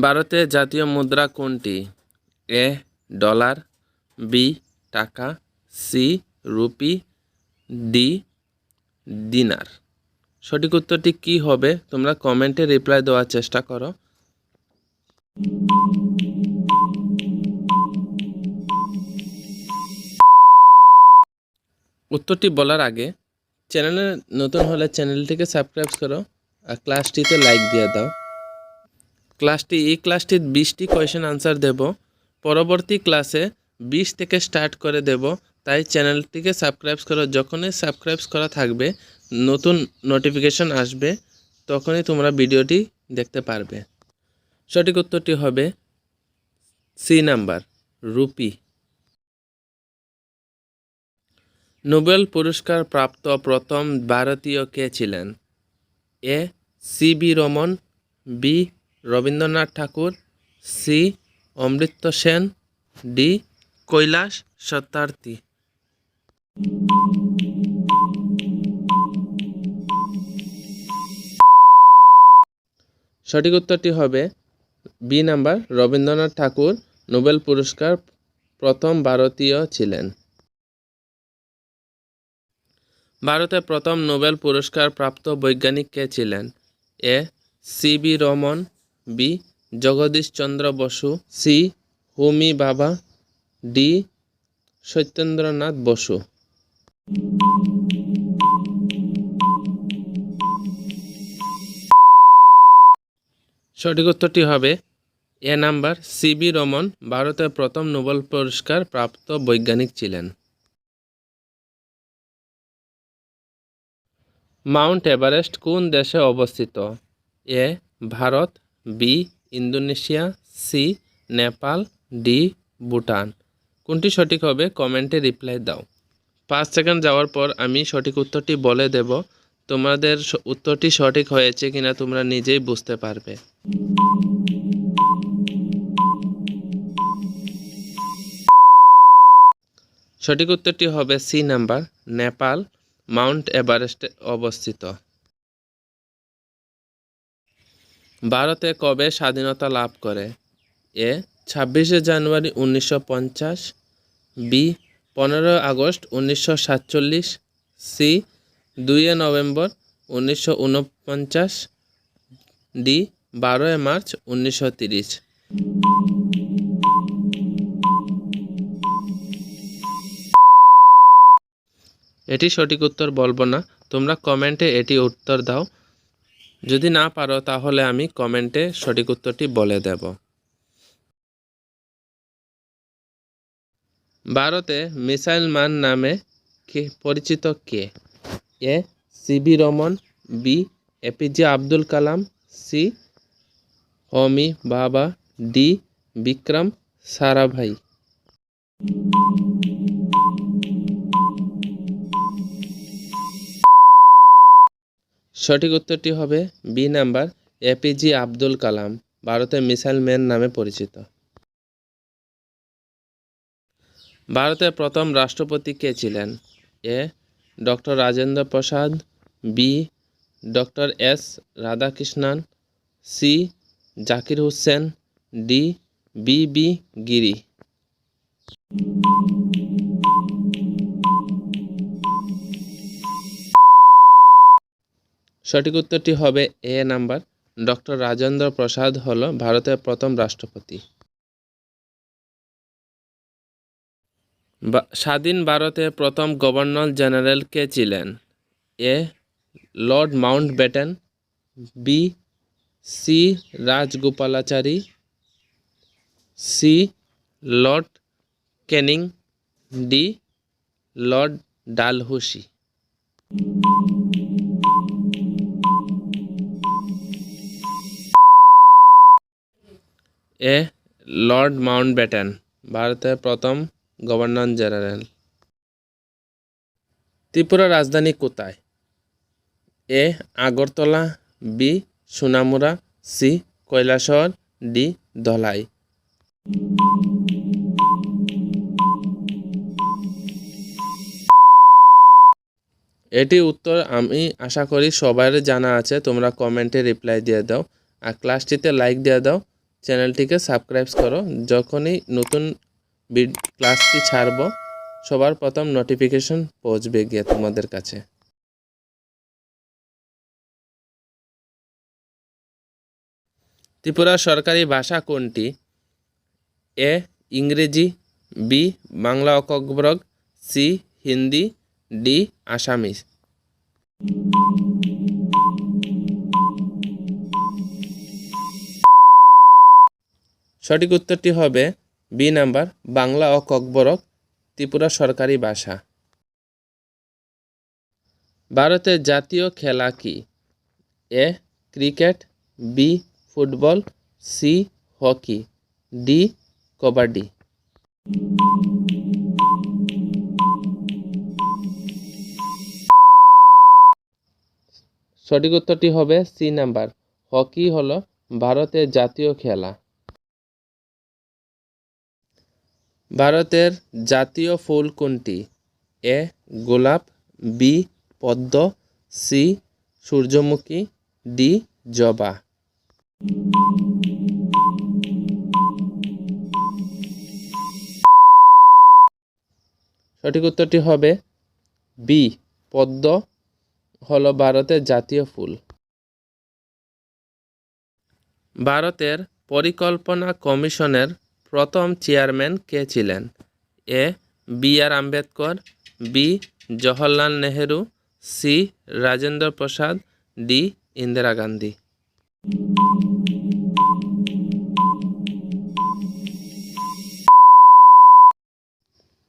ভারতের জাতীয় মুদ্রা কোনটি? A, dollar, B, taka, C, rupee, D, dinar. সঠিক উত্তরটি কী হবে? তোমরা কমেন্টে রিপ্লাই দেওয়ার চেষ্টা করো। উত্তরটি বলার আগে চ্যানেলে নতুন হলে চ্যানেলটিকে সাবস্ক্রাইব করো আর ক্লাসটিতে লাইক দিয়ে দাও। ক্লাসটি, এই ক্লাসটির বিশটি কোয়েশন আনসার দেব। পরবর্তী ক্লাসে বিশ থেকে স্টার্ট করে দেব। তাই চ্যানেলটিকে সাবস্ক্রাইব করো। যখনই সাবস্ক্রাইব করা থাকবে, নতুন নোটিফিকেশন আসবে, তখনই তোমরা ভিডিওটি দেখতে পারবে। সঠিক উত্তরটি হবে সি নাম্বার রুপি। নোবেল পুরস্কার প্রাপ্ত প্রথম ভারতীয় কে ছিলেন? A, C V Raman, B Rabindranath Thakur, C. Amartya Sen, D. Kailash Satyarthi সঠিক উত্তরটি হবে B number, Rabindranath Thakur, Nobel পুরস্কার প্রথম ভারতীয় ছিলেন। ভারতে প্রথম নোবেল পুরস্কার প্রাপ্ত বৈজ্ঞানিক কে ছিলেন? A. C. V. Raman B Jagadish Chandra Basu, C, Homi Bhabha, D, Satyendranath Basu. সঠিক উত্তরটি হবে A number C V Raman, ভারতের প্রথম নোবেল পুরস্কার প্রাপ্ত বৈজ্ঞানিক ছিলেন। মাউন্ট এভারেস্ট কোন দেশে অবস্থিত? A, Bharat B, Indonesia, C, Nepal, D, Bhutan. কোনটি সঠিক হবে কমেন্টে রিপ্লাই দাও। পাঁচ সেকেন্ড যাওয়ার পর আমি সঠিক উত্তরটি বলে দেব। তোমাদের উত্তরটি সঠিক হয়েছে কিনা তোমরা নিজেই বুঝতে পারবে। সঠিক উত্তরটি হবে সি নাম্বার, নেপাল, মাউন্ট এভারেস্টে অবস্থিত। ভারতে কবে স্বাধীনতা লাভ করে? এ, ছাব্বিশে জানুয়ারি উনিশশো পঞ্চাশ, বি, পনেরোই আগস্ট উনিশশো সাতচল্লিশ, সি, দুইয়ে নভেম্বর উনিশশো উনপঞ্চাশ, ডি, বারোই মার্চ উনিশশো তিরিশ। এটি সঠিক উত্তর বলব না। তোমরা কমেন্টে এটি উত্তর দাও। যদি না পারো, তাহলে আমি কমেন্টে সঠিক উত্তরটি বলে দেব। ভারতে মিসাইল মান নামে কে, পরিচিত কে? A C V Raman, B, APJ Abdul Kalam, C, Homi Bhabha, D, Vikram Sarabhai. সঠিক উত্তরটি হবে B number APJ Abdul Kalam, ভারতের মিসাইল ম্যান নামে পরিচিত। ভারতের প্রথম রাষ্ট্রপতি কে ছিলেন? A doctor Rajendra Prasad, B doctor S. Radhakrishnan, C Zakir Hussain, D V V Giri. সঠিক উত্তরটি হবে A number. Doctor Rajendra Prasad হল ভারতের প্রথম রাষ্ট্রপতি। স্বাধীন ভারতের প্রথম গভর্নর জেনারেল কে ছিলেন? A, lord Mountbatten B, C, Rajagopalachari, C, lord Canning D, lord Dalhousie. A lord Mountbatten ভারতের প্রথম গভর্নর জেনারেল। ত্রিপুরা রাজধানী কোথায়? A Agartala, B Sonamura, C Kailashahar, D Dhalai. এটি উত্তর আমি আশা করি সবার জানা আছে, তোমরা কমেন্টে রিপ্লাই দিয়ে দাও। আর ক্লাসটিতে লাইক দিয়ে দাও। চ্যানেলটিকে সাবস্ক্রাইব করো। যখনই নতুন ক্লাসটি ছাড়ব, সবার প্রথম নোটিফিকেশন পৌঁছবে গিয়ে তোমাদের কাছে। ত্রিপুরা সরকারি ভাষা কোনটি? এ, ইংরেজি, বি, বাংলা অকব্রগ সি, হিন্দি, ডি, আসামিস। সঠিক উত্তরটি হবে বি নাম্বার বাংলা ও ককবরক ত্রিপুরা সরকারি ভাষা। ভারতের জাতীয় খেলা কি? A cricket, B football, C hockey, D kabaddi. সঠিক উত্তরটি হবে সি নাম্বার। হকি হলো ভারতের জাতীয় খেলা। ভারতের জাতীয় ফুল কোনটি? এ, গোলাপ, বি, পদ্ম, সি, সূর্যমুখী, ডি, জবা। সঠিক উত্তরটি হবে বি, পদ্ম, হল ভারতের জাতীয় ফুল। ভারতের পরিকল্পনা কমিশনের প্রথম চেয়ারম্যান কে ছিলেন? A. B. R. Ambedkar, B. Jawaharlal Nehru, C. Rajendra Prasad, D. Indira Gandhi.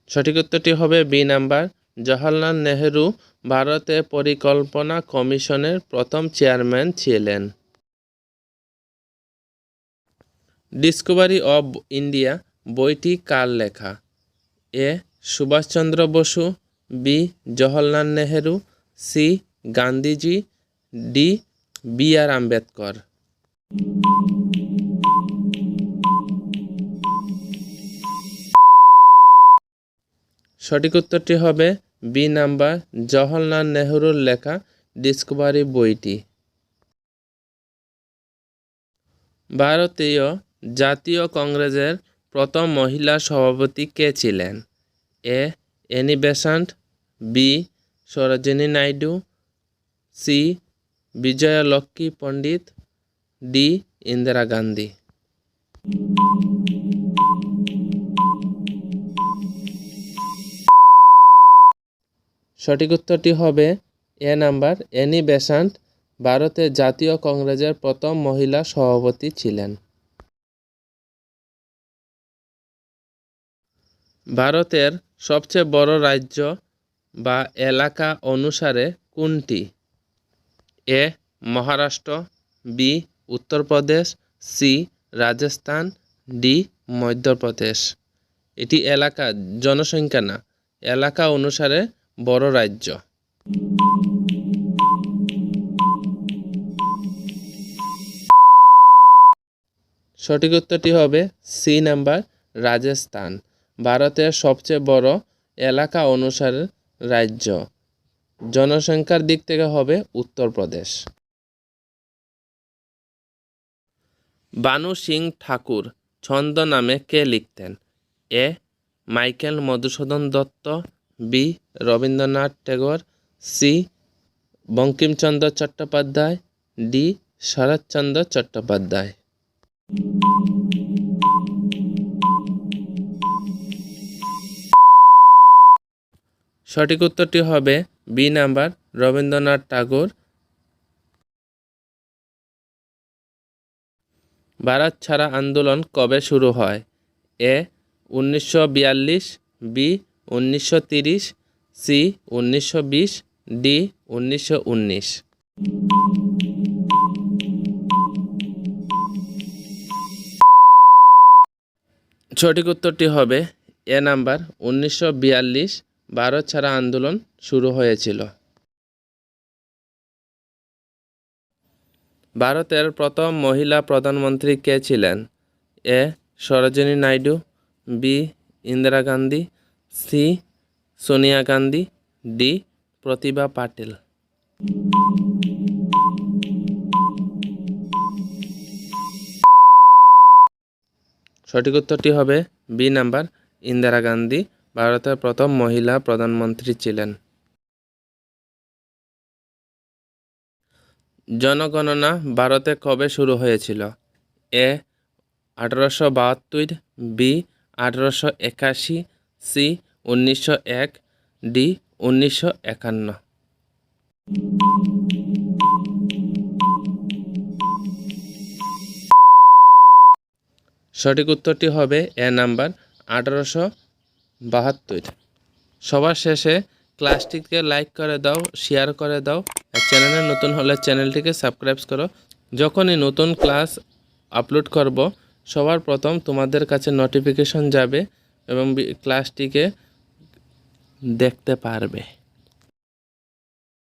সঠিক উত্তরটি হবে বি নাম্বার। জওহরলাল নেহেরু ভারতের পরিকল্পনা কমিশনের প্রথম চেয়ারম্যান ছিলেন। ডিসকভারি অব ইন্ডিয়া বইটি কার লেখা? A. Subhash Chandra Basu, B. Jawaharlal Nehru, C. Gandhiji, D. B. R. Ambedkar. সঠিক উত্তরটি হবে বি নাম্বার জওহরলাল নেহরুর লেখা ডিসকভারি বইটি। ভারতীয় জাতীয় কংগ্রেসের প্রথম মহিলা সভাপতি কে ছিলেন? A. Annie Besant, B. Sarojini Naidu, C. Vijaya Lakshmi Pandit, D. Indira Gandhi. সঠিক উত্তরটি হবে এ নাম্বার। এনি বেসান্ট ভারতের জাতীয় কংগ্রেসের প্রথম মহিলা সভাপতি ছিলেন। ভারতের সবচেয়ে বড় রাজ্য বা এলাকা অনুসারে কোনটি? A, Maharashtra, B, Uttar Pradesh, C, Rajasthan, D, Madhya Pradesh. এটি এলাকা, জনসংখ্যা না, এলাকা অনুসারে বড় রাজ্য। সঠিক উত্তরটি হবে সি নাম্বার রাজস্থান। ভারতের সবচেয়ে বড় এলাকা অনুসারে রাজ্য। জনসংখ্যার দিক থেকে হবে উত্তরপ্রদেশ বানু সিং ঠাকুর ছন্দ নামে কে লিখতেন? A. Michael Madhusudan Dutta. B. Rabindranath Tagore. C. Bankimchandra Chattopadhyay. D. Saratchandra Chattopadhyay. সঠিক উত্তরটি হবে বি নাম্বার রবীন্দ্রনাথ ঠাকুর। ভারত ছাড়া আন্দোলন কবে শুরু হয়? এ উনিশশো বিয়াল্লিশ, বি উনিশশো তিরিশ, সি উনিশশো বিশ, ডি উনিশশো উনিশ। সঠিক উত্তরটি হবে এ নাম্বার উনিশশো বিয়াল্লিশ ভারত ছাড়া আন্দোলন শুরু হয়েছিল। ভারতের প্রথম মহিলা প্রধানমন্ত্রী কে ছিলেন? A. Sarojini Naidu, B. Indira Gandhi, C. Sonia Gandhi, D. Pratibha Patil. সঠিক উত্তরটি হবে বি নাম্বার, ইন্দিরা গান্ধী। ভারতের প্রথম মহিলা প্রধানমন্ত্রী ছিলেন। জনগণনা ভারতে কবে শুরু হয়েছিল? এ, আঠারোশো বাহাত্তর, বি, আঠারোশো একাশি, সি, উনিশশো এক, ডি, উনিশশো একান্ন। সঠিক উত্তরটি হবে এ নাম্বার, আঠারোশো বাহাত্তর। সবার শেষে ক্লাসটিকে লাইক করে দাও শেয়ার করে দাও, আর চ্যানেলে নতুন হলে চ্যানেলটিকে সাবস্ক্রাইব করো। যখনই নতুন ক্লাস আপলোড করব, সবার প্রথম তোমাদের কাছে নোটিফিকেশন যাবে এবং ক্লাসটিকে দেখতে পারবে।